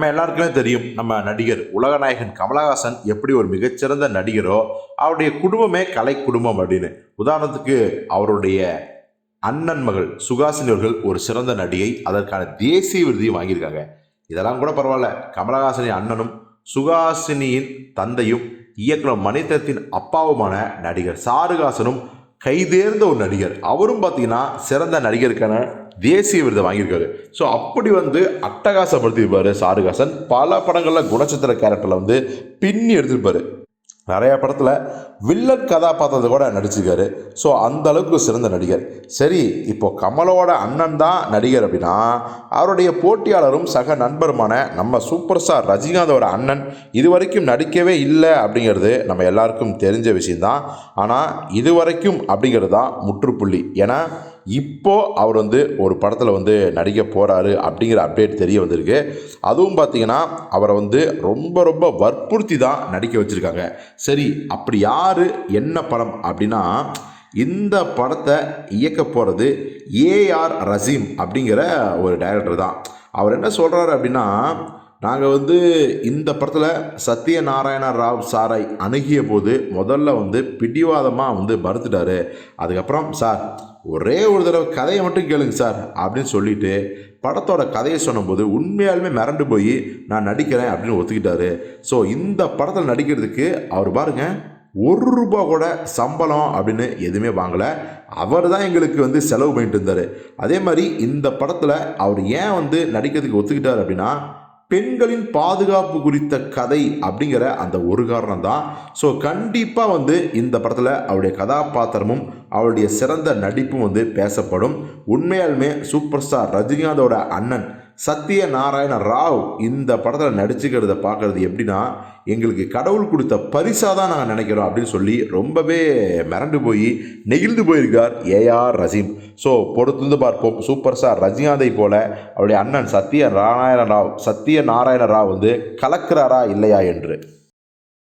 நம்ம எல்லாருக்குமே தெரியும் நம்ம நடிகர் உலகநாயகன் கமலஹாசன் எப்படி ஒரு மிகச்சிறந்த நடிகரோ அவருடைய குடும்பமே கலை குடும்பம் அப்படின்னு. உதாரணத்துக்கு அவருடைய அண்ணன் மகள் சுகாசினி அவர்கள் ஒரு சிறந்த நடிகை அதற்கான தேசிய விருதையும் வாங்கியிருக்காங்க. இதெல்லாம் கூட பரவாயில்ல. கமலஹாசனின் அண்ணனும் சுகாசினியின் தந்தையும் இயக்குனர் மணித்தத்தின் அப்பாவுமான நடிகர் சாருகாசனும் கைதேர்ந்த ஒரு நடிகர். அவரும் பார்த்தீங்கன்னா சிறந்த நடிகருக்கான தேசிய விருதை வாங்கியிருக்காரு. ஸோ அப்படி வந்து அட்டகாசப்படுத்தியிருப்பார் சாருகாசன். பல படங்களில் குணச்சித்திர கேரக்டரில் வந்து பின்னி எடுத்திருப்பார். நிறையா படத்தில் வில்லன் கதாபாத்திரத்தை கூட நடிச்சிருக்காரு. ஸோ அந்த அளவுக்கு சிறந்த நடிகர். சரி இப்போ கமலோட அண்ணன் தான் நடிகர் அப்படின்னா அவருடைய போட்டியாளரும் சக நண்பருமான நம்ம சூப்பர் ஸ்டார் ரஜினிகாந்தோட அண்ணன் இதுவரைக்கும் நடிக்கவே இல்லை அப்படிங்கிறது நம்ம எல்லாருக்கும் தெரிஞ்ச விஷயந்தான் ஆனால் இதுவரைக்கும் அப்படிங்கிறது தான் முற்றுப்புள்ளி. ஏன்னா இப்போது அவர் வந்து ஒரு படத்தில் வந்து நடிக்க போகிறாரு அப்படிங்கிற அப்டேட் தெரிய வந்திருக்கு. அதுவும் பார்த்தீங்கன்னா அவரை வந்து ரொம்ப ரொம்ப வற்புறுத்தி தான் நடிக்க வச்சுருக்காங்க. சரி அப்படி யார் என்ன படம் அப்படின்னா இந்த படத்தை இயக்க போகிறது ஏஆர் ரசீம் அப்படிங்கிற ஒரு டைரக்டர் தான். அவர் என்ன சொல்கிறாரு அப்படின்னா நாங்கள் வந்து இந்த படத்தில் சத்யநாராயண ராவ் சாரை அணுகிய போது முதல்ல வந்து பிடிவாதமாக வந்து மறுத்துட்டாரு அதுக்கப்புறம் சார் ஒரே ஒரு தடவை கதையை மட்டும் கேளுங்க சார் அப்படின்னு சொல்லிட்டு படத்தோட கதையை சொன்னபோது உண்மையாலுமே மிரண்டு போய் நான் நடிக்கிறேன் அப்படின்னு ஒத்துக்கிட்டாரு. ஸோ இந்த படத்தில் நடிக்கிறதுக்கு அவர் பாருங்க ஒரு ரூபா கூட சம்பளம் அப்படின்னு எதுவுமே வாங்கலை. அவர் தான் எங்களுக்கு வந்து செலவு பண்ணிட்டு இருந்தார். அதே மாதிரி இந்த படத்தில் அவர் ஏன் வந்து நடிக்கிறதுக்கு ஒத்துக்கிட்டார் அப்படின்னா பெண்களின் பாதுகாப்பு குறித்த கதை அப்படிங்கிற அந்த ஒரு காரணம் தான் ஸோ கண்டிப்பாக வந்து இந்த படத்தில் அவருடைய கதாபாத்திரமும் அவருடைய சிறந்த நடிப்பும் வந்து பேசப்படும். உண்மையாலுமே சூப்பர் ஸ்டார் ரஜினிகாந்தோட அண்ணன் சத்ய நாராயண ராவ் இந்த படத்தில் நடிச்சுக்கிறத பார்க்குறது எப்படின்னா எங்களுக்கு கடவுள் கொடுத்த பரிசாக தான் நாங்கள் நினைக்கிறோம் அப்படின்னு சொல்லி ரொம்பவே மிரண்டு போய் நெகிழ்ந்து போயிருக்கார் ஏஆர் ரசீம். ஸோ பொறுத்திருந்து பார்ப்போம். சூப்பர் ஸ்டார் ரஜினிகாந்தை போல அவருடைய அண்ணன் சத்ய நாராயண ராவ் சத்ய நாராயண ராவ் வந்து கலக்கிறாரா இல்லையா என்று.